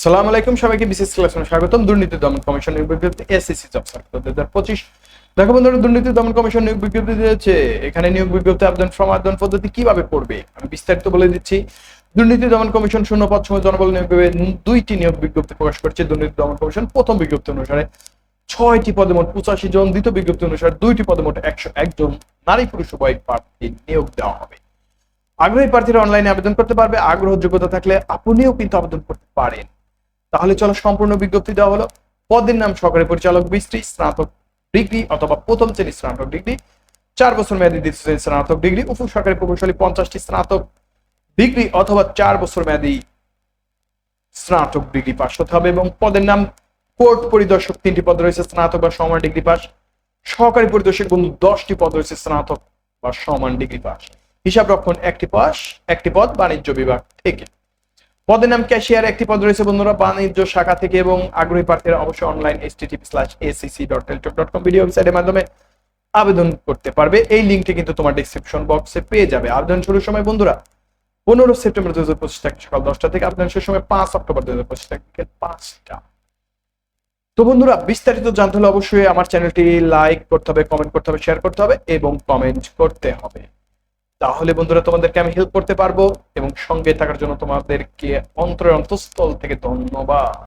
আসসালামু আলাইকুম সবাইকে বিশেষ ক্লাসে স্বাগতম। দুর্নীতি দমন কমিশন নিয়োগ বিজ্ঞপ্তি, এসএসসি জব সার্কুলার দু হাজার পঁচিশ। দেখো বন্ধুরা, দুর্নীতি দমন কমিশন নিয়োগ বিজ্ঞপ্তি দিয়েছে। এখানে নিয়োগ বিজ্ঞপ্তি, আবেদন ফর্ম আবেদন পদ্ধতি কীভাবে করবে? আমি বিস্তারিত বলে দিচ্ছি। দুর্নীতি দমন কমিশন শূন্য পদ সময় জনবল নিয়োগ দুইটি নিয়োগ বিজ্ঞপ্তি প্রকাশ করেছে। দুর্নীতি দমন কমিশন প্রথম বিজ্ঞপ্তি অনুসারে ছয়টি পদে মোট পঁচাশি জন, দ্বিতীয় বিজ্ঞপ্তি অনুসারে দুইটি পদে মোট একশো একজন নারী পুরুষ উভয় প্রার্থী নিয়োগ দেওয়া হবে। আগ্রহী প্রার্থীরা অনলাইনে আবেদন করতে পারবে। আগ্রহ যোগ্যতা থাকলে আপনিও কিন্তু আবেদন করতে পারেন। তাহলে চলো সম্পূর্ণ বিজ্ঞপ্তি দেওয়া হলো। পদের নাম সহকারী পরিচালক বৃষ্টি স্নাতক ডিগ্রি অথবা প্রথম শ্রেণি স্নাতক ডিগ্রি। চার বছর মেয়াদী দ্বিতীয় স্নাতক ডিগ্রি। উপ সরকারি প্রকৌশলী পঞ্চাশটি স্নাতক ডিগ্রি অথবা চার বছর মেয়াদী স্নাতক ডিগ্রি পাস হতে হবে এবং পদের নাম কোর্ট পরিদর্শক তিনটি পদ রয়েছে, স্নাতক বা সমান ডিগ্রি পাস সহকারী পরিদর্শক বন্ধু দশটি পদ রয়েছে, স্নাতক বা সমান ডিগ্রি পাস হিসাব রক্ষণ একটি পাস একটি পদ, বাণিজ্য বিভাগ থেকে। পদের নাম ক্যাশিয়ার একটি পদ রয়েছে বন্ধুরা, বাণিজ্য শাখা থেকে এবং আগ্রহী প্রার্থীরা অবশ্যই online S TTP slash ACC dot dot com video ওয়েবসাইটের মাধ্যমে আবেদন করতে পারবে। এই লিঙ্কটি কিন্তু তোমার ডিসক্রিপশন বক্সে পেয়ে যাবে। আবেদন শুরুর সময় বন্ধুরা, পনেরো সেপ্টেম্বর দু হাজার পঁচিশ সকাল দশটা থেকে আবেদন শেষ সময় পাঁচ অক্টোবর দু হাজার পঁচিশ পাঁচটা। তো বন্ধুরা, বিস্তারিত জানতে হলে অবশ্যই আমার চ্যানেলটি লাইক করতে হবে কমেন্ট করতে হবে শেয়ার করতে হবে এবং কমেন্ট করতে হবে। তাহলে বন্ধুরা তোমাদেরকে আমি হেল্প করতে পারব এবং সঙ্গে থাকার জন্য তোমাদেরকে অন্তরের অন্তঃস্থল থেকে ধন্যবাদ।